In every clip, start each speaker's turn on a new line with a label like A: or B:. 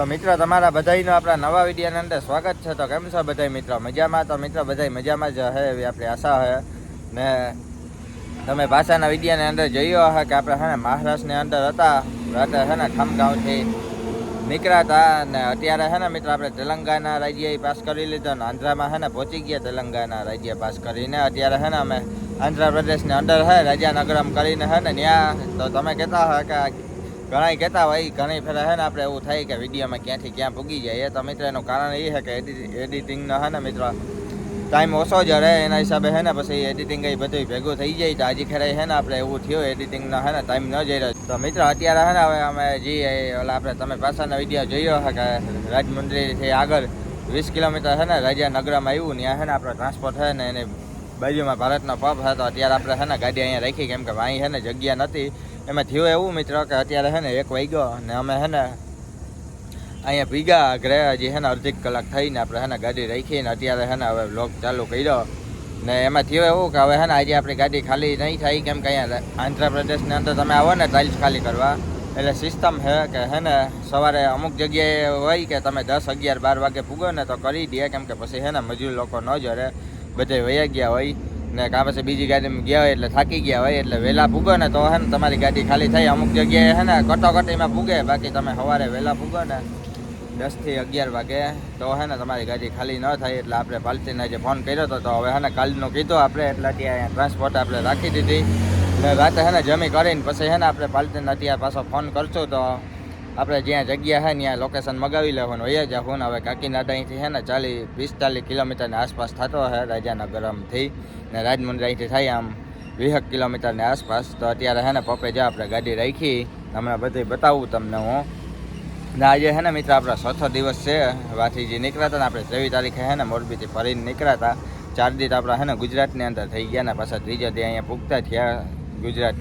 A: તો મિત્રો, તમારા બધાનો આપણા નવા વિડીયોની અંદર સ્વાગત છે. તો કેમ છો બધાય મિત્રો? મજામાં? તો મિત્રો, બધાય મજામાં જ હે એવી આપણી આશા છે ને તમે ભાષાના વિડીયાની અંદર જોયો હશે કે આપણે હે ને મહારાષ્ટ્રની અંદર હતા. રાતે હે ને ખામગાંવથી નીકળ્યા હતા ને અત્યારે હે ને મિત્રો, આપણે તેલંગાના રાજ્ય પાસ કરી લીધો ને આંધ્રામાં હે ને પહોંચી ગયા તેલંગાના રાજ્ય પાસ કરીને. અત્યારે હે ને અમે આંધ્રપ્રદેશની અંદર હે, રાજાનગરમ કરીને હે ને ત્યાં તો તમે કહેતા હે કે ઘણા કહેતા હોય, ઘણી ફેરા હે ને આપણે એવું થાય કે વિડીયોમાં ક્યાંથી ક્યાં ભૂગી જાય. તો મિત્ર એનું કારણ એ છે કે એડિટિંગનો હે ને મિત્રો ટાઈમ ઓછો જ રહે એના હિસાબે હે ને, પછી એડિટિંગ એ બધું ભેગું થઈ જાય. તો હજી ખેરાય હે ને, આપણે એવું થયું એડિટિંગનો હે ને ટાઈમ ન જઈ રહ્યો. તો મિત્ર, અત્યારે હે ને, હવે અમે જઈએ ઓલા આપણે તમે પાછળના વીડિયો જોયો હે કે રાજમંદિરથી આગળ વીસ કિલોમીટર છે ને, રાજાનગરમાં આવ્યું ત્યાં છે ને આપણે ટ્રાન્સપોર્ટ છે ને, એની બાજુમાં ભારતનો પબ હતો અત્યારે આપણે છે ને, ગાડી અહીંયા રાખી, કેમ કે અહીં છે ને, જગ્યા નથી. એમાં થયું એવું મિત્રો કે અત્યારે છે ને એક વાગ્યો ને અમે છે ને અહીંયા ભીગા ઘરે હજી છે ને અડધી કલાક થઈને આપણે છે ને ગાડી રાખીને અત્યારે છે ને હવે બ્લોગ ચાલુ કર્યો. ને એમાં થયું એવું કે હવે છે ને આજે આપણી ગાડી ખાલી નહીં થાય કેમ કે અહીંયા આંધ્રપ્રદેશની અંદર તમે આવો ને ટાઇલ્સ ખાલી કરવા. એટલે સિસ્ટમ છે કે હે ને સવારે અમુક જગ્યાએ હોય કે તમે દસ અગિયાર બાર વાગે પૂગો ને તો કરી દે કેમ કે પછી હે ને મજૂર લોકો ન જરે બધે વયા ગયા હોય. ને કાં પછી બીજી ગાડીમાં ગયા હોય એટલે થાકી ગયા હોય એટલે વહેલા ભૂગો ને તો હે ને તમારી ગાડી ખાલી થાય અમુક જગ્યાએ હે ને કટોકટીમાં ભૂગે, બાકી તમે સવારે વહેલા ભૂગો ને દસથી અગિયાર વાગે તો હે ને તમારી ગાડી ખાલી ન થાય એટલે આપણે પાલતીને જે ફોન કર્યો હતો તો હવે હે ને કાલનું કીધું આપણે એટલે ત્યાં ટ્રાન્સપોર્ટ આપણે રાખી દીધી. ને રાતે હે ને જમી કરીને પછી હે ને આપણે પાલતીને અત્યારે પાછો ફોન કરશું તો આપણે જ્યાં જગ્યા છે ત્યાં લોકેશન મગાવી લેવાનું. એ જ હું હવે કાકીનાડા અહીંથી છે ને ચાલીસ પિસ્તાલીસ કિલોમીટરની આસપાસ થતો છે રાજાનગરમથી. ને રાજમંદિર અહીંથી થાય આમ વીસક કિલોમીટરની આસપાસ. તો અત્યારે છે ને પપ્પે જા આપણે ગાડી રાખી. હમણાં બધું બતાવું તમને હું. ને આજે છે ને મિત્ર આપણા ચોથો દિવસ છે. વાથીજી નીકળ્યા હતા ને આપણે ત્રેવીસ તારીખે છે ને મોરબીથી ફરીને નીકળ્યા ચાર દિવસ આપણા છે ને ગુજરાતની અંદર થઈ ગયા ને પાછા ત્રીજા દી અહીંયા પૂગતા થયા. ગુજરાત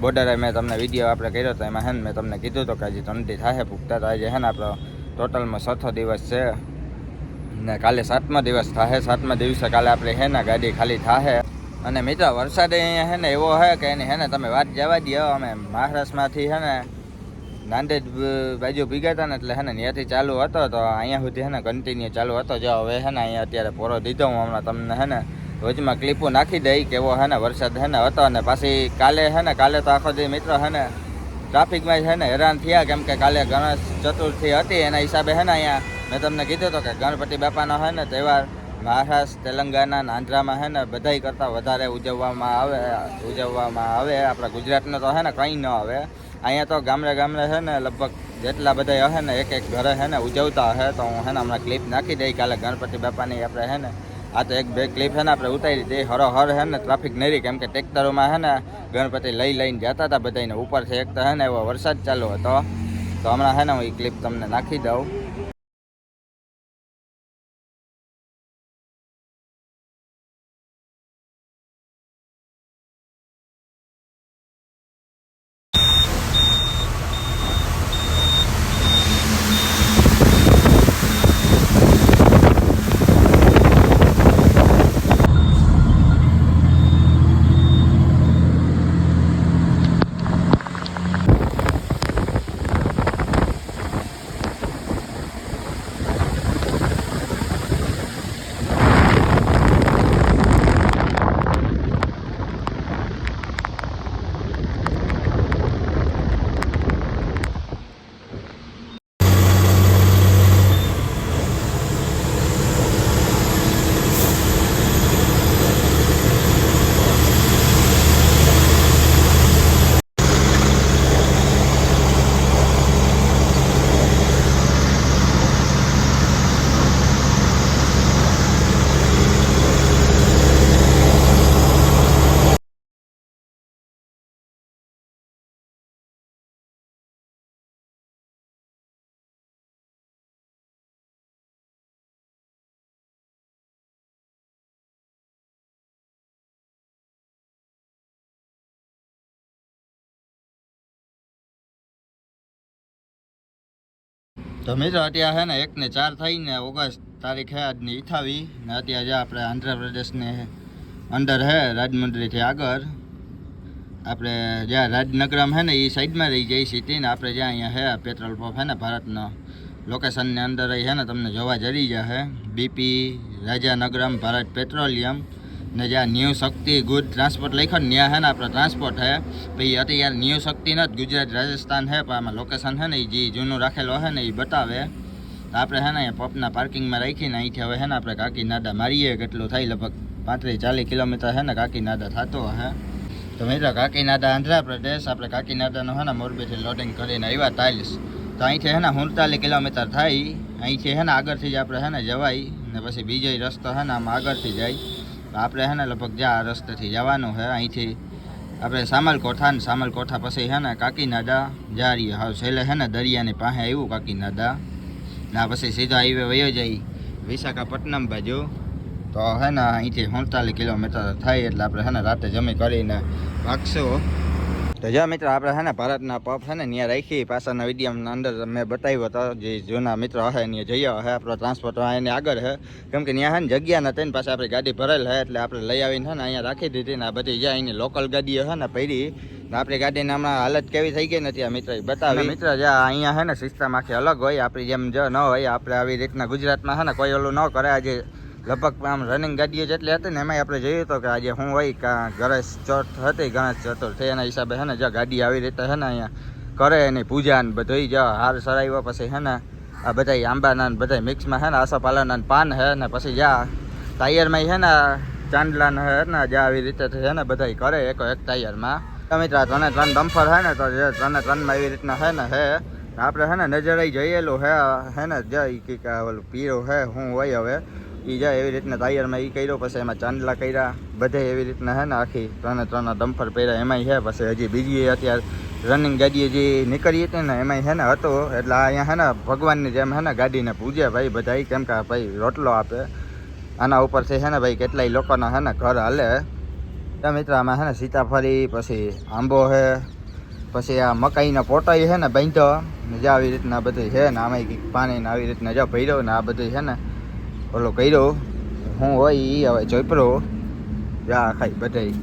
A: બોર્ડરે મેં તમને વીડિયો આપણે કર્યો હતો એમાં હે ને મેં તમને કીધું હતું કે હજી દી થાય પૂગતા તો આજે છે ને આપણો ટોટલમાં ચોથો દિવસ છે ને કાલે સાતમા દિવસ થાય સાતમા દિવસે કાલે આપણે હે ને ગાડી ખાલી થાય અને મિત્ર વરસાદ અહીંયા હે ને એવો છે કે એની હે ને તમે વાત જવા દો અમે મહારાષ્ટ્રમાંથી હે ને નાંદેડ બાજુ ભીગા હતા ને એટલે હે ને ત્યાંથી ચાલુ હતો તો અહીંયા સુધી હે ને કન્ટિન્યુ ચાલુ હતો જો હવે હે ને અહીંયા અત્યારે પોરો દીધો હું હમણાં તમને હે ને વચમાં ક્લિપો નાખી દઈ કેવો હે ને, વરસાદ હે ને, હતો ને, પાછી કાલે હે ને, કાલે તો આખો દી મિત્ર હે ને, ટ્રાફિકમાં છે ને હેરાન થયા, કેમ કે કાલે ગણેશ ચતુર્થી હતી, એના હિસાબે હે ને અહીંયા, મેં તમને કીધું હતું કે ગણપતિ બાપાનો હે ને તહેવાર મહારાષ્ટ્ર, તેલંગાના આંધ્રામાં હે ને, બધાય કરતાં વધારે ઉજવવામાં આવે ઉજવવામાં આવે, આપણા ગુજરાતનો તો હે ને કંઈ ન આવે. અહીંયા તો ગામડે ગામડે છે ને, લગભગ જેટલા બધા હે ને, એક એક ઘરે હે ને ઉજવતા હે, તો હું હે ને હમણાં ક્લિપ નાખી દઈ, કાલે ગણપતિ બાપાની આપણે હે ને આ તો એક બે ક્લિપ હે ને આપણે ઉતારી તે હરો હર હે ને ટ્રાફિક નહીં રહી કેમ કે ટ્રેક્ટરોમાં હે ને ગણપતિ લઈ લઈને જતા હતા બધાને ઉપરથી. એક તો હે ને એવો વરસાદ ચાલુ હતો. તો હમણાં હે ને હું એ ક્લિપ તમને નાખી દઉં. તો જો અત્યારે હે ને એક ને ચાર થઈને ઓગસ્ટ તારીખ આજની ઇથાવી ને અત્યારે જે આપણે આંધ્રપ્રદેશને અંદર હે રાજમંડળીથી આગળ, આપણે જ્યાં રાજનગરમ હે ને એ સાઈડમાં રહી જઈ સિટી ને આપણે જ્યાં અહીંયા હે પેટ્રોલ પંપ હે ને ભારતનો લોકેશનની અંદર રહી હે ને તમને જોવા જરી જશે બીપી રાજાનગરમ, ભારત પેટ્રોલિયમ ને જ્યાં ન્યૂ શક્તિ ગુડ ટ્રાન્સપોર્ટ લખ્યો ને ત્યાં હે ને આપણે ટ્રાન્સપોર્ટ હે પછી અત્યારે ન્યૂ શક્તિ નથી ગુજરાત રાજસ્થાન છે પણ આમાં લોકેશન છે ને એ જે જૂનું રાખેલો હે ને એ બતાવે તો આપણે હે ને પપના પાર્કિંગમાં રાખીને અહીંથી હવે હે ને આપણે કાકીનાડા મારીએ કેટલું થાય લગભગ પાંત્રીસ ચાલીસ કિલોમીટર હે ને કાકીનાડા થતો હે તો મિત્રો કાકીનાડા આંધ્રપ્રદેશ આપણે કાકીનાડાનું હે ને મોરબીથી લોડિંગ કરીને આવ્યા ટાઇલ્સ તો અહીંથી છે ને સુડતાલીસ કિલોમીટર થાય અહીંથી છે ને આગળથી જ આપણે હે ને જવાય ને પછી બીજો રસ્તો હે ને આમ આગળથી જાય આપણે હે ને લગભગ જ્યાં આ રસ્તેથી જવાનું છે અહીંથી આપણે સામલકોઠા ને સામલકોઠા પછી હે ને કાકીનાડા જા રહીએ. હવે છેલ્લે હે ને દરિયાની પાસે આવ્યું કાકીનાડા. ના પછી સીધો હાઈવે વયો જાય વિશાખાપટ્ટનમ બાજુ. તો હે ને અહીંથી સુડતાલીસ કિલોમીટર થાય એટલે આપણે હે ને રાતે જમી કરીને ભાગશું તો જો મિત્ર, આપણે છે ને ભારતના પફ છે ને ત્યાં રાખી પાછળના વિડીયોના અંદર મેં બતાવ્યો હતો, જે જૂના મિત્રો હશે ને જઈએ હે, આપણો ટ્રાન્સપોર્ટ એની આગળ છે કેમ કે ત્યાં છે ને જગ્યા નથી ને પાછી આપણી ગાડી ભરેલ છે એટલે આપણે લઈ આવીને છે ને અહીંયા રાખી દીધી ને આ બધી જ્યાં એની લોકલ ગાડીઓ છે ને પડી આપણી ગાડીની હમણાં હાલત કેવી થઈ ગઈ નથી આ મિત્ર બતાવી. મિત્ર જે અહીંયા છે ને સિસ્ટમ આખી અલગ હોય, આપણી જેમ જો ન હોય, આપણે આવી રીતના ગુજરાતમાં છે ને કોઈ ઓલું ન કરે, આજે લગભગ આમ રનિંગ ગાડીઓ જેટલી હતી ને એમાંય આપણે જોયું હતું કે આજે હું હોય કાં ગણેશ ચોથ હતી ગણેશ ચતુર્થ એના હિસાબે હે ને જો ગાડી આવી રીતે હે ને અહીંયા કરે એની પૂજા ને બધું જો હાર સરાવ્યો પછી હે ને આ બધા આંબાના ને બધા મિક્સમાં હે ને આસાપાલાના પાન છે ને પછી જા ટાયરમાં હે ને ચાંદલા ને છે ને જ્યાં આવી રીતે હે ને બધા કરે એક એક ટાયરમાં તો મિત્ર ત્રણે ત્રણ ડમ્ફર છે ને તો જે ત્રણે ત્રણમાં એવી રીતના હે ને હે આપણે હે ને નજરે જઈએલું હે હે ને જય કે ઓલું પીરો હે હું હોય હવે એ જાય એવી રીતના ટાયરમાં એ કર્યો પછી એમાં ચાંદલા કર્યા બધે એવી રીતના હે ને આખી ત્રણે ત્રણ ડમ્ફર પહેર્યા એમાંય છે પછી હજી બીજી અત્યારે રનિંગ ગાડીએ જે નીકળી હતી ને એમાંય છે ને હતો એટલે અહીંયા હે ને ભગવાનની જેમ હે ને ગાડીને પૂજે ભાઈ બધા કેમ કે ભાઈ રોટલો આપે આના ઉપરથી હે ને ભાઈ કેટલાય લોકોના હે ને ઘર હાલે તો મિત્ર આમાં હે ને સીતાફળી પછી આંબો છે પછી આ મકાઈના પોટાઈ છે ને બાંધો જે આવી રીતના બધું છે ને આમાં કંઈક પાણી આવી રીતના જો ભર્યો ને આ બધું છે ને ઓલો કર્યો, હું હોય એ હવે ચોપરો જા ખાઈ બધાય.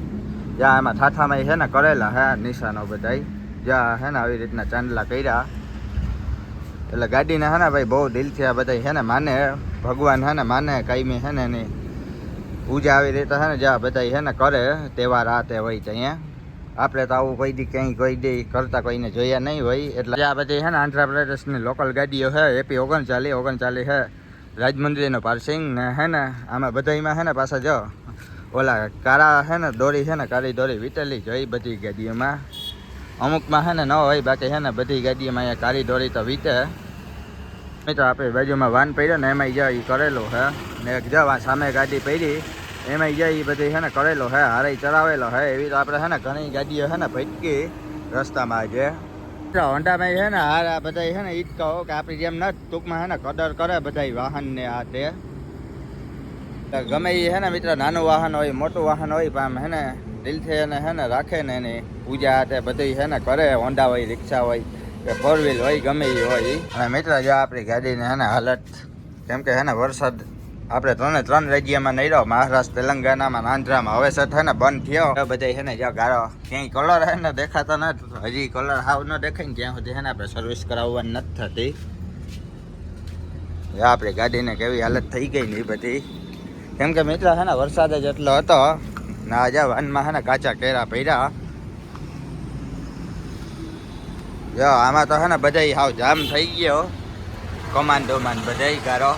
A: જ્યાં એમાં ઠાઠામાં છે ને કરેલા હે, નિશાનો બધાય. જ્યાં હે ને આવી રીતના ચાંદલા કર્યા. એટલે ગાડીને હે ને ભાઈ બહુ દિલથી આ બધા હે ને માને. ભગવાન હે ને માને, કાયમી હે ને એની પૂજા આવી રીતે હે ને જ્યાં બધા હે ને કરે. તહેવાર આ તે હોય ત્યાં. આપણે તો આવું કોઈ દી ક્યાંય કોઈ દી કરતા કોઈને જોયા નહીં હોય. એટલે આ બધી હે ને આંધ્રપ્રદેશની લોકલ ગાડીઓ હે, એપી ઓગણચાલીસ ઓગણચાલીસ છે રાજમંદિરનો પાર્સિંગ ને, હે ને, આમાં બધામાં હે ને પાછા જો, ઓલા કાળા હે ને, દોરી છે ને, કાળી દોરી વીટેલી જ હોય બધી ગાડીઓમાં. અમુકમાં હે ને ન હોય, બાકી હે ને બધી ગાડીઓમાં અહીંયા કાળી દોરી તો વીતે. મિત્રો આપણે બાજુમાં વાન પડ્યો ને એમાં જ્યાં એ કરેલો હે. ને એક આ સામે ગાડી પડી એમાં જ્યાં બધી છે ને કરેલો હે, હારે ચડાવેલો હે. એવી તો આપણે છે ને ઘણી ગાડીઓ છે ને ભટકી રસ્તામાં આજે હોન્ડામાં છે ને, હારા બધા છે ને, ઈ જ કહો કે આપણી જેમ ન ટૂંકમાં છે ને, કદર કરે બધા વાહન ને આ તે. ગમે એ છે ને, મિત્ર, નાનું વાહન હોય, મોટું વાહન હોય, પણ છે ને, દિલથી એને હે ને, રાખે ને એની પૂજા તે બધી છે ને, કરે, હોન્ડા હોય, રિક્ષા હોય, કે ફોર વ્હીલ હોય, ગમે એ હોય અને મિત્ર, જો આપણી ગાડીને હે ને, હાલત, કેમ કે હે ને, વરસાદ આપણે ત્રણે ત્રણ રાજ્યમાં નહીં મહારાષ્ટ્ર તેલંગાનામાં આંધ્રામાં. હવે સર ને, બંધ થયો. બધા છે ને જ્યાં ગાળો ક્યાંય કલર હે ને દેખાતો નથી. હજી કલર હાવ ન દેખાય ને ત્યાં સુધી છે ને આપણે સર્વિસ કરાવવાની નથી થતી. આપણી ગાડીને કેવી હાલત થઈ ગઈ ને બધી. કેમ કે મિત્ર છે ને, વરસાદ જ એટલો હતો. ને આજે વાનમાં છે ને કાચા કેરા પડ્યા જો આમાં તો છે ને બધા હાવ જામ થઈ ગયો. કમાન ડોમાન બધા ગારો.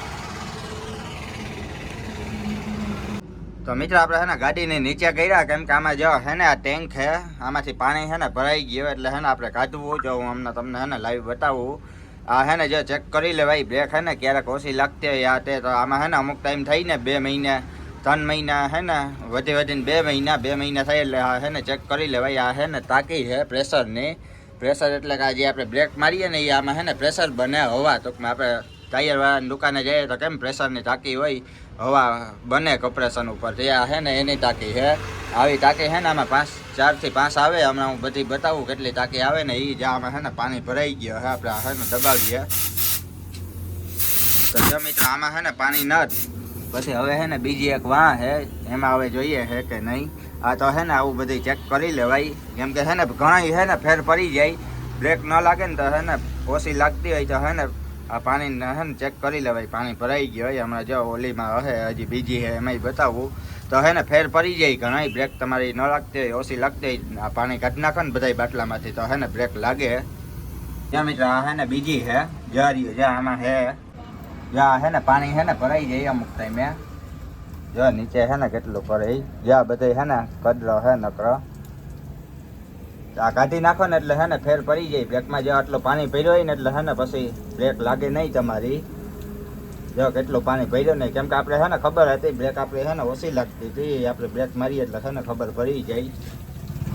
A: તો મિત્ર આપણે છે ને ગાડીને નીચે કર્યા કેમ કે આમાં જો છે ને આ ટેન્ક છે આમાંથી પાણી છે ને ભરાઈ ગયું એટલે છે ને આપણે કાઢવું જો હું હમણાં તમને છે ને લાઈવ બતાવું આ છે ને જો ચેક કરી લેવાય બ્રેક છે ને ક્યારેક ઓછી લાગતી હોય આ તે તો આમાં છે ને અમુક ટાઈમ થઈ ને બે મહિને ત્રણ મહિના છે ને વધી વધીને બે મહિના બે મહિના થાય એટલે આ છે ને ચેક કરી લેવાય આ છે ને તાકી છે પ્રેશરની પ્રેશર એટલે કે આ જે આપણે બ્રેક મારીએ ને એ આમાં છે ને પ્રેશર બને હવા ટૂંકમાં આપણે ટાયરવાળાની દુકાને જઈએ તો કેમ પ્રેશરની ટાંકી હોય હવા બને કમ્પ્રેશન ઉપર તે આ છે ને એની ટાંકી છે આવી ટાંકી છે ને આમાં પાંચ ચારથી પાંચ આવે હમણાં હું બધી બતાવું કેટલી ટાંકી આવે ને એ જ્યાં આમાં છે ને પાણી ભરાઈ ગયો છે આપણે આ છે ને દબાવીએ તો જો મિત્ર આમાં છે ને પાણી નથી પછી હવે છે ને બીજી એક વાં છે એમાં હવે જોઈએ છે કે નહીં આ તો છે ને આવું બધું ચેક કરી લેવાય કેમ કે છે ને ઘણા છે ને ફેર પડી જાય બ્રેક ન લાગે ને તો છે ને ઓછી લાગતી હોય તો છે ને આ પાણી હે ને ચેક કરી લેવાય, પાણી ભરાઈ ગયું હોય. હમણાં જો ઓલીમાં હે, હજી બીજી હે, એમાંય બતાવું. તો હે ને ફેર પડી જાય ઘણા બ્રેક તમારી ન લાગતી હોય, ઓછી લાગતી આ પાણી કાઢી નાખો ને બધા બાટલામાંથી, તો હે ને બ્રેક લાગે. જ્યાં મિત્ર, આ હે ને બીજી હે જારી જ્યાં આમાં હે. જ્યાં હે ને પાણી હે ને ભરાઈ જાય અમુક ટાઈમે જો નીચે હે ને કેટલું ભરાય જ્યાં બધે હે ને કદરો હે, નકરો. આ કાઢી નાખો ને એટલે હે ને ફેર પડી જાય. બ્રેકમાં જો આટલું પાણી ભર્યું હોય ને એટલે હે ને પછી બ્રેક લાગે નહીં તમારી. જો કેટલું પાણી ભર્યું નહીં કેમ કે આપણે હે ને ખબર હતી, બ્રેક આપણે હે ને ઓછી લાગતી હતી. આપણે બ્રેક મારીએ એટલે હે ને ખબર પડી જાય.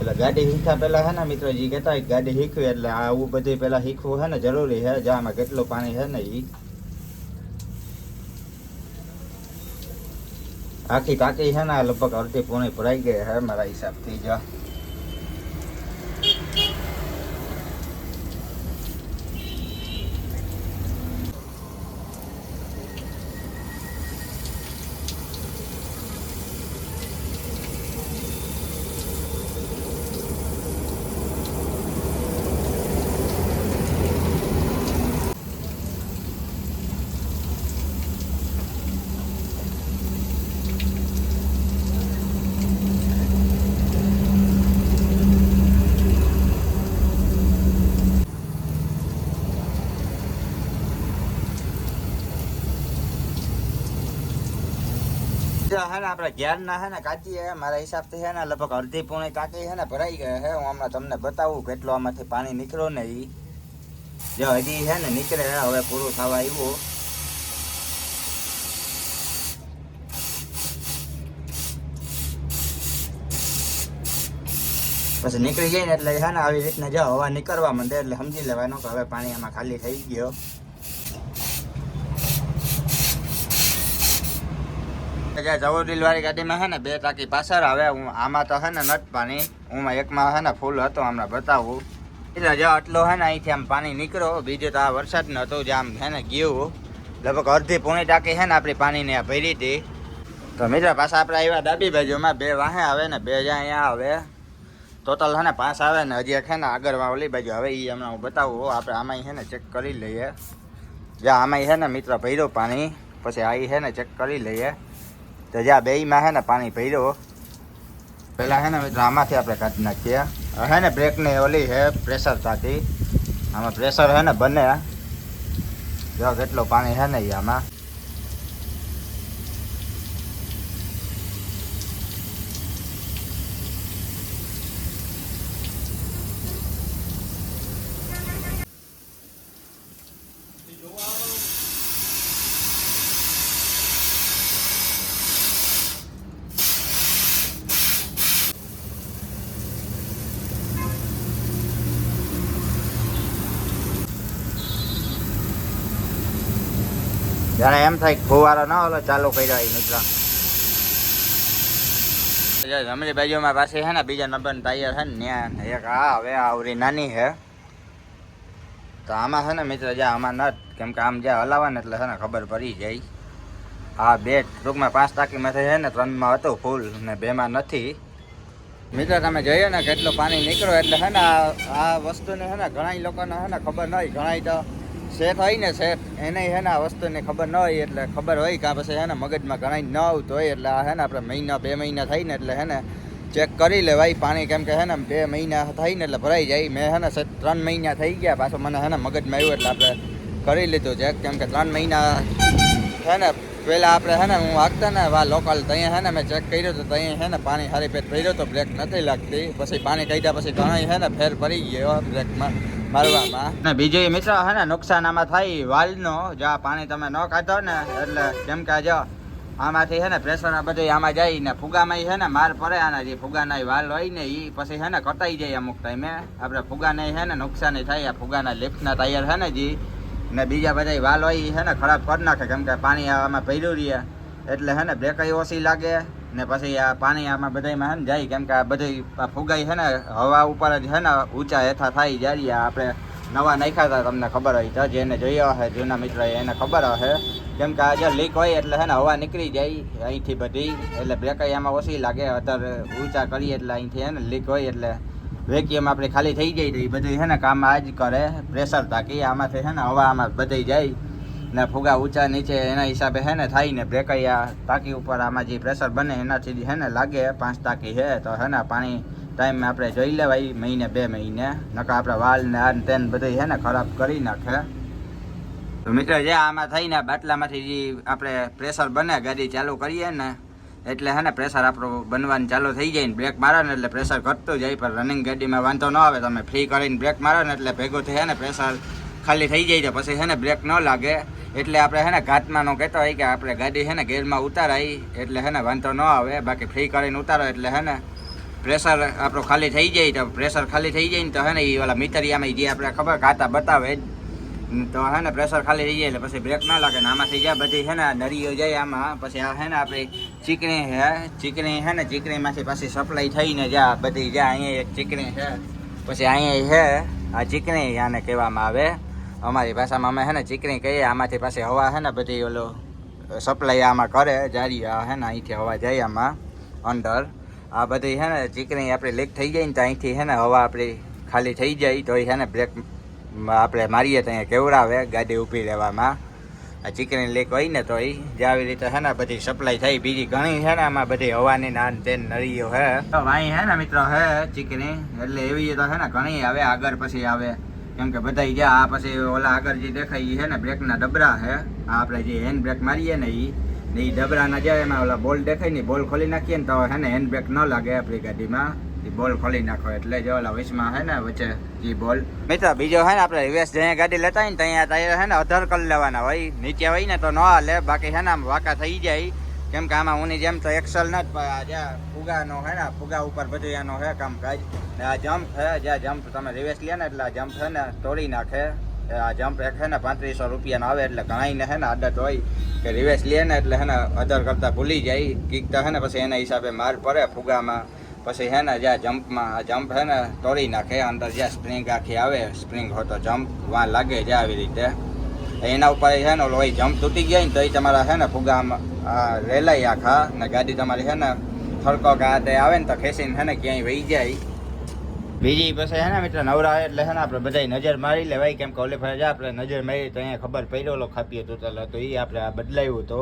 A: એટલે ગાડી શીખ્યા પહેલા હે ને મિત્રજી કહેતા હોય કે ગાડી શીખવી એટલે આવું બધું પહેલા શીખવું હે ને જરૂરી છે જો આમાં કેટલું પાણી છે ને ઈ. આખી ટાંકી છે ને લગભગ અડધી પૂણી ભરાઈ ગઈ હે મારા હિસાબથી, જો. કાચી અડધી પૂણી ટાંકી હે હે. હમણાં તમને બતાવું કેટલો આમાંથી પાણી નીકળ્યો ને ઈ. જો હે ને નીકળે હવે પૂરું થવા આવ્યું. પછી નીકળી જાય ને એટલે હે ને આવી રીતના જો હવા નીકળવા માંડે એટલે સમજી લેવાનું કે હવે પાણી આમાં ખાલી થઈ ગયો. જે જવોડીલ વાળી ગાડીમાં છે ને બે ટાંકી પાછળ આવે હું આમાં તો છે ને નટ પાણી હું એકમાં છે ને ફૂલ હતો હમણાં બતાવું એટલે જો આટલો છે ને અહીંથી આમ પાણી નીકળ્યો બીજું તો આ વરસાદ નહોતો જે આમ છે ને ગયું લગભગ અડધી પૂણી ટાંકી છે ને આપણી પાણીને ભરી હતી તો મિત્ર પાછા આપણે આવ્યા ડાબી બાજુમાં બે વાહે આવે ને બે જ્યાં અહીંયા આવે ટોટલ છે ને પાંચ આવે ને હજી એક છે ને આગળમાં ઓલી બાજુ હવે એ હમણાં હું બતાવું આપણે આમાં છે ને ચેક કરી લઈએ જ્યાં આમાં છે ને મિત્ર ભર્યો પાણી પછી આ છે ને ચેક કરી લઈએ તો જ્યાં બેયમાં છે ને પાણી ભર્યો પહેલાં હે ને મિત્ર આમાંથી આપણે કાઢી નાખીએ. છે ને બ્રેકની ઓલી છે પ્રેશર સાથે આમાં પ્રેશર છે ને બને. જો કેટલું પાણી છે ને આમાં. જ્યારે એમ થાય ફુવારો ન ઓલો ચાલુ કર્યો એ મિત્ર. જમણી બાજુમાં પાસે છે ને, બીજા નંબર ટાયર છે ને, ત્યાં એક આ, હવે આવરી નાની છે. તો આમાં છે ને મિત્ર જ્યાં આમાં ન કેમ કે આમ જ્યાં હલાવે ને એટલે છે ને ખબર પડી જાય. આ બે ટૂંકમાં પાંચ ટાંકીમાંથી છે ને, ત્રણમાં હતું ફૂલ ને બેમાં નથી. મિત્ર, તમે જોયો ને કેટલું પાણી નીકળો એટલે છે ને, આ વસ્તુને છે ને ઘણા લોકોને છે ને ખબર નહીં ઘણા તો શેઠ હોય ને શેઠ એને હે ને આ વસ્તુની ખબર ન હોય એટલે ખબર હોય કાં પછી હે ને મગજમાં ઘણા ન આવતું હોય એટલે આ હે ને આપણે મહિના બે મહિના થાય ને એટલે હે ને ચેક કરી લેવાય પાણી કેમ કે હે ને બે મહિના થાય ને એટલે ભરાઈ જાય મેં હે ને ત્રણ મહિના થઈ ગયા પાછું મને હે ને મગજમાં આવ્યું એટલે આપણે કરી લીધું ચેક કેમ કે ત્રણ મહિના છે ને પહેલાં આપણે હે ને હું હાંકતા ને વા લોકલ ત્યાં હે ને મેં ચેક કર્યું તો ત્યાં હે ને પાણી સારી પેટ ભર્યો તો બ્રેક નથી લાગતી પછી પાણી કાઢ્યા પછી ઘણા હે ને ફેર પડી ગયો બ્રેકમાં મારવામાં. ને, બીજું મિત્ર છે ને નુકસાન આમાં થાય વાલનો, જો આ પાણી તમે ન કાઢો ને, એટલે કેમ કે જો આમાંથી છે ને પ્રેશર બધું આમાં જાય ને, ફુગામાં છે ને, માર પડે આના જે ફુગાના વાલ હોય ને એ પછી છે ને, કટાઈ જાય અમુક ટાઈમે આપણે ફુગાને છે ને, નુકસાન થાય, આ ફુગાના લિફ્ટના ટાયર છે ને જે, ને બીજા બધા વાલ હોય છે ને, ખરાબ કરી નાખે, કેમ કે પાણી આમાં પહેર્યું રહે. એટલે છે ને બ્રેક ઓછી લાગે. ને પછી આ પાણી આમાં બધામાં હે ને જાય, કેમ કે આ બધી ફુગાઈ છે ને હવા ઉપર જ છે ને ઊંચા હેઠા થાય જાય આપણે નવા નાખ્યા હતા તમને ખબર હોય તો, જેને જોયો હશે જૂના મિત્ર એને ખબર હશે કેમ કે આ લીક હોય એટલે છે ને હવા નીકળી જાય અહીંથી બધી, એટલે બ્રેકાઈ આમાં ઓછી લાગે, અત્યારે ઊંચા કરીએ એટલે અહીંથી છે ને લીક હોય એટલે વેક્યુમ આપણે ખાલી થઈ જાય તો એ બધું છે ને કામ આ જ કરે પ્રેશર તાકી આમાંથી છે ને હવા આમાં બધી જાય. ને ફુગા ઊંચા નીચે એના હિસાબે હે ને થાય ને બ્રેકઈ આ ટાંકી ઉપર આમાં જે પ્રેશર બને એનાથી હે ને લાગે, પાંચ ટાંકી છે તો હે ને પાણી ટાઈમે આપણે જોઈ લેવાય મહિને બે મહિને. નકા આપણે વાલ ને આ તેન હે બધું છે ને ખરાબ કરી નાખે. તો મિત્રો જે આમાં થઈને બાટલામાંથી જે આપણે પ્રેશર બને ગાડી ચાલુ કરીએ ને એટલે હે ને પ્રેશર આપણું બનવાનું ચાલુ થઈ જાય ને બ્રેક મારો ને એટલે પ્રેશર ઘટતું જાય, પણ રનિંગ ગાડીમાં વાંધો ન આવે, તમે ફ્રી કરીને બ્રેક મારો ને એટલે ભેગું થઈ ને પ્રેશર ખાલી થઈ જાય તો પછી છે ને બ્રેક ન લાગે એટલે આપણે છે ને ઘાટમાં નો કહેતો હોય કે આપણે ગાડી છે ને ગેરમાં ઉતારાય એટલે છે ને વાંધો ન આવે બાકી ફ્રી કરીને ઉતારો એટલે છે ને પ્રેશર આપણું ખાલી થઈ જાય તો પ્રેશર ખાલી થઈ જાય ને તો હે ને એ ઓલા મીટરિયામાં જે આપણે ખબર ઘાતા બતાવે તો હે ને પ્રેશર ખાલી થઈ જાય એટલે પછી બ્રેક ના લાગે ને આમાંથી જાય બધી છે ને નળીઓ જાય આમાં પછી આ છે ને આપણી ચીકણી છે ચીકણી છે ને ચીકણીમાંથી પાછી સપ્લાય થઈને જા બધી જા અહીંયા એક ચીકણી છે પછી અહીંયા છે આ ચીકણી આને કહેવામાં આવે અમારી ભાષામાં અમે હે ને ચીકણી કહીએ આમાંથી પાછી હવા હે ને બધી ઓલો સપ્લાય આમાં કરે જારી હે ને અહીંથી હવા જાય આમાં અંદર આ બધી છે ને ચીકણી આપણી લીક થઈ જાય ને તો અહીંથી હે ને હવા આપણી ખાલી થઈ જાય તો હે ને બ્રેક આપણે મારીએ તો અહીંયા કેવડાવે ગાડી ઊભી રહેવામાં આ ચીકણી લીક હોય ને તો એ જે આવી રીતે છે ને બધી સપ્લાય થઈ બીજી ઘણી છે ને આમાં બધી હવાની નાન તેન નળીઓ હે તો અહીં હે ને મિત્રો હે ચીકણી એટલે એવી તો છે ને ઘણી આવે આગળ પછી આવે કેમ કે બધા ગયા, આ પછી ઓલા આગળ જે દેખાય છે ને, બ્રેકના ડબરા છે. આપણે જે હેન્ડ બ્રેક મારીએ ને એ ને એ ડબરાના જાય એમાં ઓલા બોલ દેખાય ને બોલ ખોલી નાખીએ ને તો હે ને હેન્ડ બ્રેક ન લાગે આપણી ગાડીમાં. એ બોલ ખોલી નાખો એટલે જો ઓલા વચમાં છે ને વચ્ચે એ બોલ. મિત્ર, બીજો હે ને આપણે રિવેસ જ્યાં ગાડી લેતા હોય ને ત્યાં ટાયર હે ને અધર કરી લેવાના હોય. નીચે હોય ને તો ન હાલે, બાકી હે ને આમ વાંકા થઈ જાય. કેમ કે આમાં ઉની જેમ તો એક્સલ ન જ જ્યાં ફુગાનો છે ને, ફુગા ઉપર બધું એનો છે કામકાજ ને આ જમ્પ હે જ્યાં જમ્પ તમે રિવેસ લે ને એટલે આ જમ્પ છે ને તોડી નાખે. આ જમ્પ એક છે ને પાંત્રીસો રૂપિયાનો આવે એટલે ઘણાઈને હે ને આદત હોય કે રિવેસ લે ને એટલે હે ને અધર કરતા ભૂલી જાય. કીકતા હે ને પછી એના હિસાબે માર પડે ફુગામાં. પછી હે ને જ્યાં જમ્પમાં આ જમ્પ હે ને તોડી નાખે. અંદર જ્યાં સ્પ્રિંગ આખી આવે સ્પ્રિંગ હોતો જમ્પ વાં લાગે જ્યાં આવી રીતે. એના ઉપર છે ને ઓલો જમ્પ તૂટી ગયા ને તો એ તમારા છે ને ફુગામાં આ રેલાય આખા, ને ગાડી તમારી છે ને થડકો ગાતે તે આવે ને તો ખેંચીને છે ને ક્યાંય વહી જાય. બીજી પછી હે ને મિત્ર, નવરા એટલે છે ને આપણે બધા નજર મારી લેવાય. કેમ કે ઓલી ફરજ આપણે નજર મારી તો અહીંયા ખબર પડ્યો ઓલો ખાપીએ તૂટેલો તો એ આપણે આ બદલાયું હતો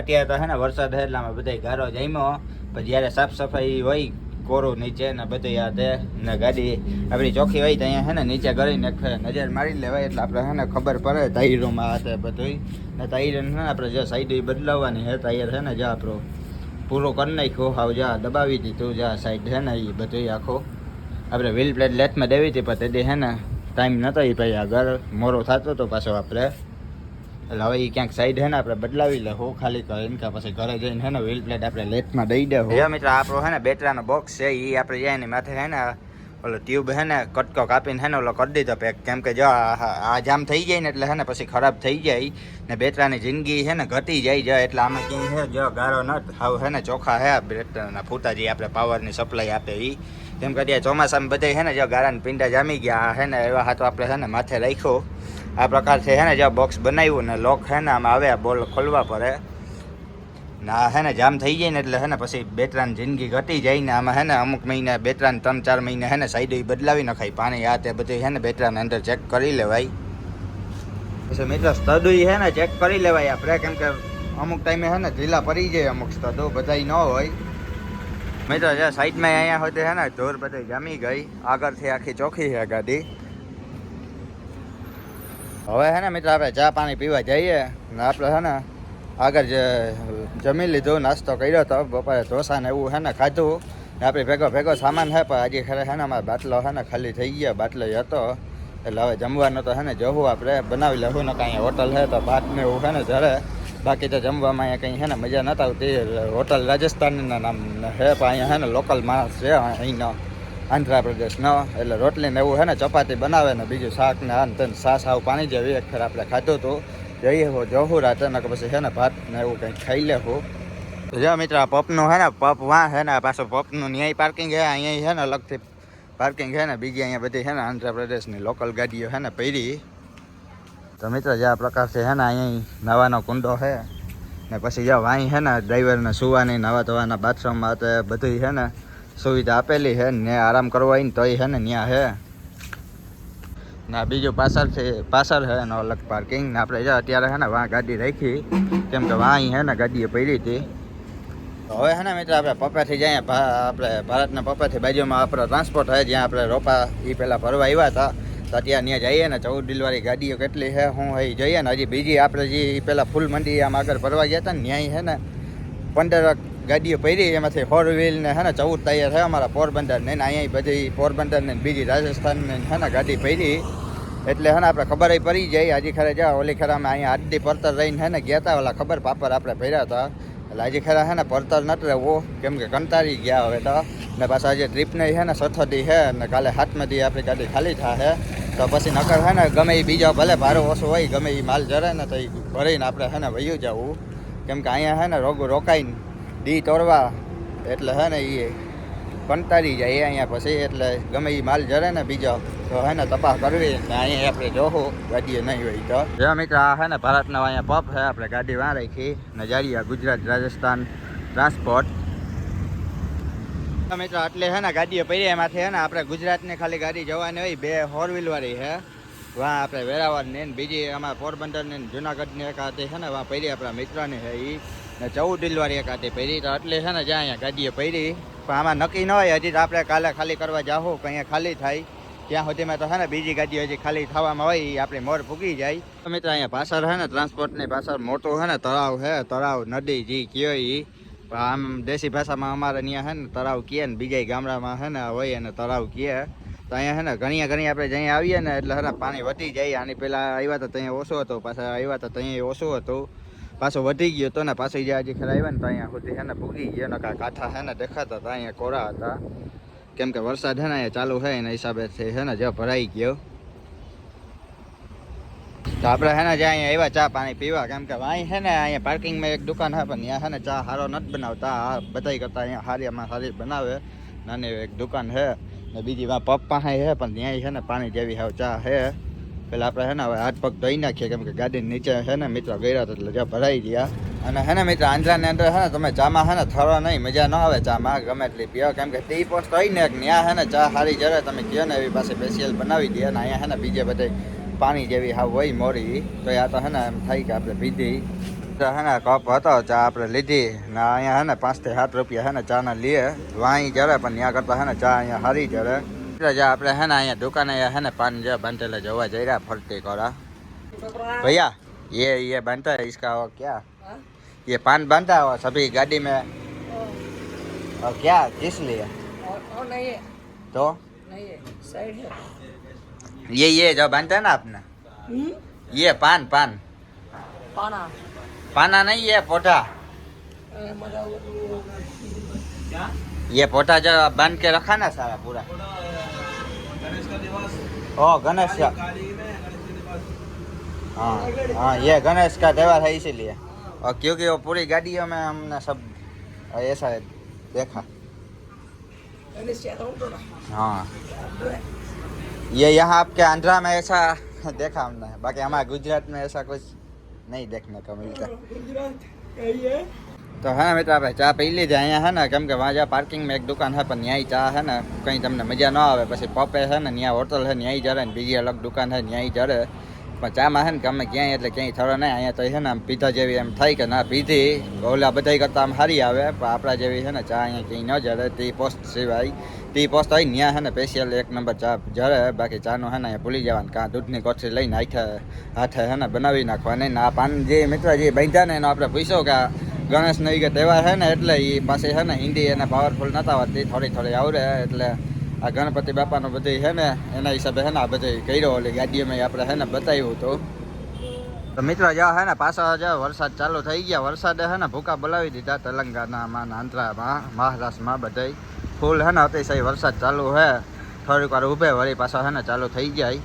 A: અત્યારે તો છે ને વરસાદ એટલે અમે બધા ગારો જમ્યો. પણ જ્યારે સાફ સફાઈ હોય કોરું નીચે ને બધું યાદ હે ને ગાડી. આપણી ચોખ્ખી હોય તો અહીંયા હે ને નીચે એક નજર મારી લેવાય એટલે આપણે હે ને ખબર પડે તાઈરોમાં હશે બધું ને છે ને આપણે જો સાઈડ બદલાવવાની હે તાઈર છે ને જ્યાં આપણો પૂરો કરી નાખ્યો. હાવ જા દબાવી દીધું, જા સાઈડ છે ને એ બધું આખો. આપણે વ્હીલ પ્લેટ લેટમાં દેવી હતી પણ તે હે ને ટાઈમ નહોતો એ ભાઈ આગળ. મોરો થતો હતો પાછો આપણે એટલે હવે એ ક્યાંક સાઈડ હે ને આપણે બદલાવી લે હો ખાલી કરીને કે પછી ઘરે જઈને હે ને વ્હીલ પ્લેટ આપણે લેટમાં દઈ દે હો મિત્ર આપણો હે ને બેટરાનો બોક્સ છે એ આપણે જાય એની માથે હે ને ઓલો ટ્યુબ હે ને કટકો કાપીને હે ને ઓલો કરી દીધો પેક કેમ કે જો આ જામ થઈ જાય ને એટલે હે ને પછી ખરાબ થઈ જાય ને બેટરાની જિંદગી હે ને ઘટી જાય જો એટલે આમાં ક્યાંય હે જો ગારો ન હાવ હે ને ચોખા હે બેટરાના ફૂટાજી આપણે પાવરની સપ્લાય આપે એ કેમ કે ચોમાસામાં બધા છે ને જો ગારાને પિંડા જામી ગયા હે ને એવા હાથો આપણે હે ને માથે રાખ્યો આ પ્રકારથી હે ને જે બોક્સ બનાવ્યું ને લોક હે ને આમાં આવે બોલ ખોલવા પડે ના હે ને જામ થઈ જાય ને એટલે હે ને પછી ત્રણ જિંદગી ઘટી જાય ને આમાં હે ને અમુક મહિને બે ત્રણ ત્રણ ચાર મહિને હે ને સાઈડો બદલાવી નખાય પાણી આ તે બધું હે ને બેટરાને અંદર ચેક કરી લેવાય પછી મિત્રો સ્ટડું હે ને ચેક કરી લેવાય આપણે કેમ કે અમુક ટાઈમે હે ને ઢીલા પડી જાય અમુક સ્તદો બધાય ન હોય મેં તો સાઈડમાં અહીંયા હોય હે ને ઢોર બધા જામી ગઈ આગળથી આખી ચોખ્ખી છે ગાડી હવે હે ને મિત્ર, આપણે ચા પાણી પીવા જઈએ ને આપણે હે ને આગળ જે જમી લીધું, નાસ્તો કર્યો હતો બપોરે ઢોસા ને એવું હે ને ખાધું. ને આપણે ભેગો ભેગો સામાન હે, પણ હજી ખરે હે ને અમારો બાટલો હે ને ખાલી થઈ ગયા, બાટલો હતો. એટલે હવે જમવાનું તો હે ને જવું આપણે. બનાવી લેવું ને કાંઈ હોટલ છે તો ભાત ને એવું હે ને જરે બાકી તો જમવામાં અહીંયા કંઈ હે ને મજા નતા આવતી. હોટલ રાજસ્થાનના નામ હે, પણ અહીંયા હે ને લોકલ માણસ છે અહીંનો આંધ્રપ્રદેશનો એટલે રોટલી ને એવું હે ને, ચપાતી બનાવે ને બીજું શાક ને આ તેન સાસ આવું પાણી જેવી એક ફેર આપણે ખાધું હતું. જઈએ હો જવું રાતે ને પછી છે ને ભાત ને એવું કંઈક ખાઈ લેવું જો મિત્ર પપનું હે ને પપ વાં હે ને પાછું પપનું ન્યાય પાર્કિંગ હે અહીંયા છે ને, અલગથી પાર્કિંગ છે ને, બીજી અહીંયા બધી છે ને આંધ્રપ્રદેશની લોકલ ગાડીઓ છે ને પડી. તો મિત્ર, જે આ પ્રકારથી છે ને, અહીંયા નવાનો કુંડો છે. ને પછી જો વાંઈ છે ને ડ્રાઈવરને સુવાની, નવા ધોવાના બાથરૂમમાં તે બધું છે ને સુવિધા આપેલી છે. ને આરામ કરવો હોય ને તોય છે ને ત્યાં છે. ના બીજું પાછળથી પાછળ છે એનો અલગ પાર્કિંગ ને આપણે અત્યારે છે ને વાં ગાડી રાખી. કેમ કે વાં અહીં છે ને ગાડીએ પડી હતી. હવે છે ને મિત્ર આપણે પપ્પાથી જઈએ. આપણે ભારતના પપ્પાથી બાજુમાં આપણો ટ્રાન્સપોર્ટ છે, જ્યાં આપણે રોપા એ પહેલાં ભરવા આવ્યા હતા. તો અત્યારે ત્યાં જઈએ ને, ચૌદ ડિલવારી ગાડીઓ કેટલી છે, હું એ જોઈએ ને. હજી બીજી આપણે જે પહેલાં ફૂલ મંડી આમ આગળ ભરવા ગયા હતા ને ત્યાં છે ને, પંદર ગાડીઓ પડી એમાંથી ફોર વ્હીલ ને હે ને ચૌદ તૈયાર છે અમારા પોરબંદર ને ને અહીંયા બધી પોરબંદર ને બીજી રાજસ્થાન ને હે ને ગાડી પડી એટલે હે ને આપણે ખબર પડી જાય હજી ખરે જા ઓલી ખરા અમે અહીંયા આડડી પડતર રહીને હે ને ગયા હતા ઓલા ખબર પાપર આપણે પહેર્યા હતા એટલે હજી ખરા હે ને પડતર નથી રહેવું કેમ કે કંટાળી ગયા હવે તો ને પાછા આજે ટ્રીપને હે ને સથોદી છે ને કાલે હાથમાંથી આપણી ગાડી ખાલી થાય તો પછી નકર હે ને ગમે એ બીજા ભલે ભારો ઓછો હોય ગમે એ માલ જરે ને તો એ ભરીને આપણે હે ને વયું જવું કેમ કે અહીંયા હે ને રોગ રોકાઈને દી તોડવા. એટલે હે ને એ કંટાળી જાય એ અહીંયા પછી એટલે ગમે એ માલ જરે ને બીજો તો હે ને તપાસ કરવી. ને અહીંયા આપણે જોવું ગાડીએ નહીં હોય તો. જો મિત્ર આ હે ને ભારતના અહીંયા પપ છે આપણે ગાડી વાં રાખી. ને જાડીએ ગુજરાત રાજસ્થાન ટ્રાન્સપોર્ટ મિત્ર એટલે હે ને ગાડીએ પડી એમાંથી હે ને આપણે ગુજરાતની ખાલી ગાડી જવાની હોય બે ફોર વ્હીલવાળી છે વાં આપણે વેરાવળ ને ને બીજી અમારા પોરબંદર ને જુનાગઢની એક હતી છે ને વાં પડી આપણા મિત્રની છે એ ને ચૌદ ડિલવારી એક હતી પહેરી, તો એટલે છે ને જ્યાં અહીંયા ગાડીઓ પહેરી. પણ આમાં નક્કી ન હોય, હજી તો આપણે કાલે ખાલી કરવા જાહો કે અહીંયા ખાલી થાય. ત્યાં સુધીમાં તો છે ને બીજી ગાડીઓ હજી ખાલી થવામાં હોય એ આપણી મોર ફૂગી જાય. મિત્ર અહીંયા પાછળ છે ને ટ્રાન્સપોર્ટની પાછળ મોટું છે ને તળાવ છે, તળાવ નદી જી કયો એ આમ દેશી ભાષામાં અમારે ત્યાં છે ને તળાવ કહે ને બીજા ગામડામાં છે ને હોય અને તળાવ કહે તો અહીંયા છે ને ઘણી ઘણી આપણે જ્યાં આવીએ ને એટલે છે પાણી વધી જાય. આની પહેલાં આવ્યા તો ત્યાં ઓછું હતું, પાછા આવ્યા તો ત્યાં ઓછું હતું. પાછો વધી ગયો તો ને પાછો જ્યાં હજી ખરા આવ્યા ને તો અહીંયા સુધી છે ને ભૂગી ગયો. ને કાંઈ કાંઠા છે ને દેખાતા હતા, અહીંયા કોરા હતા. કેમ કે વરસાદ છે ને અહીંયા ચાલુ છે એના હિસાબેથી છે ને જે ભરાઈ ગયો. તો આપણે છે ને જ્યાં અહીંયા આવ્યા ચા પાણી પીવા, કેમ કે અહીં છે ને અહીંયા પાર્કિંગમાં એક દુકાન છે પણ ત્યાં છે ને ચા સારો નથી બનાવતા. આ બધાય કરતા અહીંયા હારીમાં સારી બનાવે. નાની એક દુકાન છે ને બીજી પપ્પા છે પણ ત્યાં છે ને પાણી જેવી હાવ ચા છે પેલા આપણે છે ને હવે હાથ પગ ધોઈ નાખીએ કેમ કે ગાડી નીચે છે ને મિત્ર ગયા હતા એટલે જ્યાં ભરાઈ ગયા અને હે ને મિત્ર આંજરાની અંદર છે ને તમે ચામાં છે ને થરો નહીં મજા ન આવે ચામાં ગમે એટલી પીઓ કેમ કે ટી પોસ્ટ હોય ને ત્યાં છે ને ચા સારી જરે તમે કહો ને એવી પાસે સ્પેશિયલ બનાવી દે અને અહીંયા છે ને બીજે બધે પાણી જેવી હાવ હોય મોરી તો આ તો છે ને એમ થાય કે આપણે પીધી તો હે ને કપ હતો ચા આપણે લીધી ને અહીંયા છે ને પાંચથી સાત રૂપિયા છે ને ચાના લઈએ વાંઈ જરે પણ ત્યાં કરતાં હે ને ચા અહીંયા સારી જરે એટલે જે આપણે હે ને અહીંયા દુકાને હે ને પાન જે બાંધેલા જોવા જઈ રહ્યા ફરતી કોરા भैया ये ये बनता है इसका और क्या ये पान बनता है और सभी गाड़ी में और क्या किस लिए
B: और और नहीं है
A: तो
B: नहीं है साइड है
A: ये ये जो बनता है ना आपने
B: हम्म?
A: ये पान पान
B: पाना
A: पाना नहीं ये पोटा
B: अ, मतलब
A: ये पोटा जो बांध के रखा ना सारा पूरा ओ गणेश का। हाँ हाँ ये गणेश का त्यौहार है इसीलिए। और क्योंकि वो पूरी गाड़ियों में हमने सब ऐसा देखा। हाँ। ये यहाँ आपके आंध्रा में ऐसा देखा हमने। बाकी हमारे गुजरात में ऐसा कुछ नहीं देखने को मिलता।
B: है।
A: તો હા મિત્ર, આપણે ચા પી લીધી. અહીંયા હે ને, કેમ કે વાંજા પાર્કિંગમાં એક દુકાન છે પણ ન્યાય ચા હે ને, કંઈ તમને મજા ન આવે, પછી પપે છે ને ત્યાં હોટલ છે ન્યાય જરે ને બીજી અલગ દુકાન છે ન્યાય જરે. પણ ચામાં છે ને, કે અમે ક્યાંય એટલે ક્યાંય થયો નહીં. અહીંયા તો છે ને, આમ પીધા જેવી એમ થાય કે ના પીધી. ઓલા બધાય કરતાં આમ સારી આવે, પણ આપણા જેવી છે ને, ચા અહીંયા ક્યાંય ન જરે. તે પોસ્ટ સિવાય તે પોસ્ટ ને ત્યાં છે ને સ્પેશિયલ એક નંબર ચા જરે. બાકી ચાનું છે ને, અહીંયા ભૂલી જવાનું, કાં દૂધની કોઠી લઈને હાથે હાથે છે ને, બનાવી નાખવાની. ને આ પાન જે મિત્ર જે બાંધ્યા ને, એનો આપણે પૂછો કે ગણેશ નવી કે તહેવાર છે ને, એટલે એ પાસે છે ને, હિન્દી એને પાવરફુલ નતા આવડતી થોડી થોડી આવડે, એટલે આ ગણપતિ બાપાનું બધું છે ને, એના હિસાબે છે ને આ બધું કર્યો, ઓલી ગાડીમાં આપણે છે ને બતાવ્યું હતું. તો મિત્રો જ્યાં હે ને, પાછા જ્યાં વરસાદ ચાલુ થઈ ગયા, વરસાદે હે ને ભૂકા બોલાવી દીધા તેલંગાનામાં આંધ્રામાં, મહારાષ્ટ્રમાં બધાય. ફૂલ હે ને અતિશય વરસાદ ચાલુ હે થોડીક વાર ઊભે વળી પાછા હે ને ચાલુ થઈ જાય.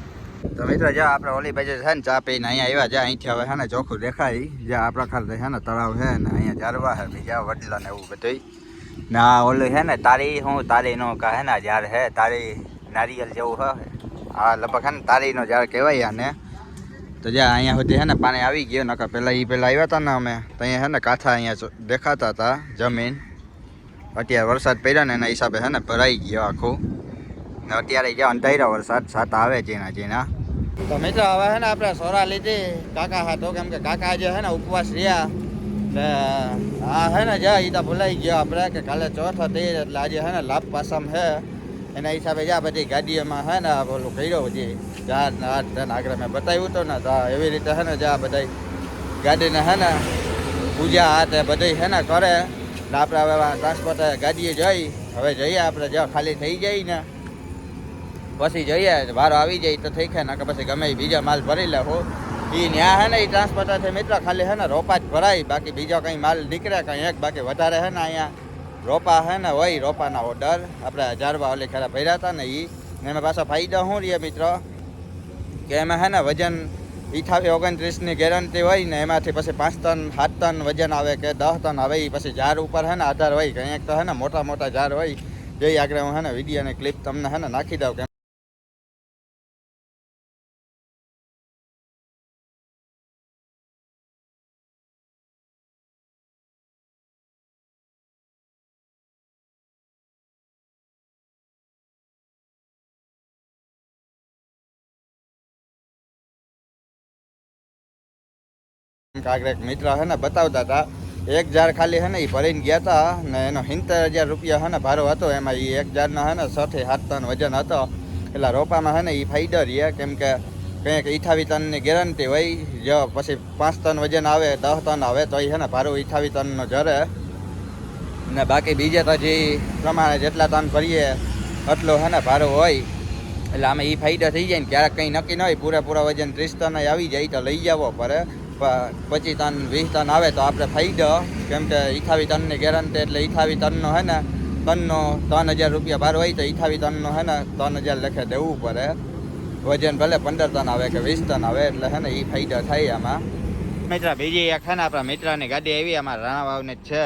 A: તો મિત્રો જ્યાં આપણે ઓલી બાજુ છે ને ચા પીને અહીંયા આવ્યા જ્યાં અહીંથી હવે છે ને ચોખ્ખું દેખાય જ્યાં આ પ્રકારે છે ને તળાવ છે ને અહીંયા ઝાડવા છે બીજા વડલા ને એવું બધું ને આ ઓલું છે ને તારી હું તારીનો કહે ને ઝાડ છે તારી નારિયેલ જેવું છે આ લગભગ છે ને તારીનો ઝાડ કહેવાય આને તો જ્યાં અહીંયા સુધી છે ને પાણી આવી ગયું નકર પહેલાં એ પહેલાં આવ્યા હતા ને અમે તો અહીંયા છે ને કાંઠા અહીંયા જો- દેખાતા હતા જમીન અત્યારે વરસાદ પડ્યો ને એના હિસાબે છે ને ભરાઈ ગયો આખું ને અત્યારે જે અંધાર્યો વરસાદ સાત આવે જેના જેના. તો મિત્રો હવે છે ને આપણે સોરા લીધી, કાકા હાથો કેમ કે કાકા જે છે ને ઉપવાસ રહ્યા. ને આ છે ને જ્યાં એ તો ભૂલાઈ ગયો આપણે કે કાલે ચોથ હતી, એટલે આજે છે ને લાભ પાસમ છે એના હિસાબે જ્યાં બધી ગાડીઓમાં છે ને આ પેલું કર્યો બધી ને આઠ ને આગળ મેં બતાવ્યું હતું ને, તો એવી રીતે છે ને જ્યાં બધા ગાડીને છે ને પૂજા આ તે બધી છે ને કરે. આપણે હવે ટ્રાન્સપોર્ટ ગાડીએ જઈ, હવે જઈએ આપણે, જ્યાં ખાલી થઈ જાય ને. પછી જઈએ, વારો આવી જાય તો થઈ ખાય કે પછી ગમે બીજો માલ ભરી લે હો. એ ન્યા હે ને એ છે મિત્રો ખાલી હે ને, રોપા જ ભરાય. બાકી બીજો કંઈ માલ નીકળે, કંઈ એક, બાકી વધારે હે ને અહીંયા. રોપા હે ને હોય, રોપાના ઓર્ડર આપણે હજારવા ઓલી ખરા ભર્યા હતા ને એ એમાં પાછો ફાયદો શું રહીએ મિત્રો? કે એમાં હે ને વજન અઠાવી ઓગણત્રીસની ગેરંટી હોય ને, એમાંથી પછી પાંચ ટન, સાત ટન વજન આવે કે દસ ટન આવે એ પછી ઝાડ ઉપર હે ને આધાર હોય. કંઈક તો હે ને મોટા મોટા ઝાડ હોય. જોઈ આગળ હું હે ને વિડીયોની ક્લિપ તમને હે ને નાખી દઉં. કે કાંકરે એક મિત્ર હે ને બતાવતા હતા. એક જાર ખાલી હે ને એ ભરીને ગયા હતા ને એનો સિત્તેર હજાર રૂપિયા હે ને ભારો હતો. એમાં એ એક ઝાડનો હે ને છથી સાત ટન વજન હતો. એટલે રોપામાં હે ને એ ફાયદો રહે કેમ કે કંઈક ઇઠાવી ટનની ગેરંટી હોય, જો પછી પાંચ ટન વજન આવે, દસ ટન આવે તો એ હે ને ભારું ઇઠાવી ટનનો જરે. ને બાકી બીજે તો જે પ્રમાણે જેટલા ટન ભરીએ, એટલો હે ને ભારો હોય. એટલે આમાં એ ફાયદો થઈ જાય ને ક્યારેક કંઈ નક્કી ન હોય, પૂરેપૂરા વજન ત્રીસ ટન આવી જાય તો લઈ જવો પડે પચીસ ટન, વીસ ટન આવે તો આપણે ફાયદો કેમ કે અઠાવી ટનની ગેરંટી એટલે અઠાવી ટનનો હે ને, ટનનો ત્રણ હજાર રૂપિયા ભાર હોય તો અઠાવી ટનનો હે ને, ત્રણ હજાર લેખે દેવું પડે. વજન ભલે પંદર ટન આવે કે વીસ ટન આવે એટલે હે ને એ ફાયદો થાય આમાં. મિત્ર, બીજી એક છે ને આપણા મિત્રની ગાડી આવી, અમારા રાણાવાવની જ છે.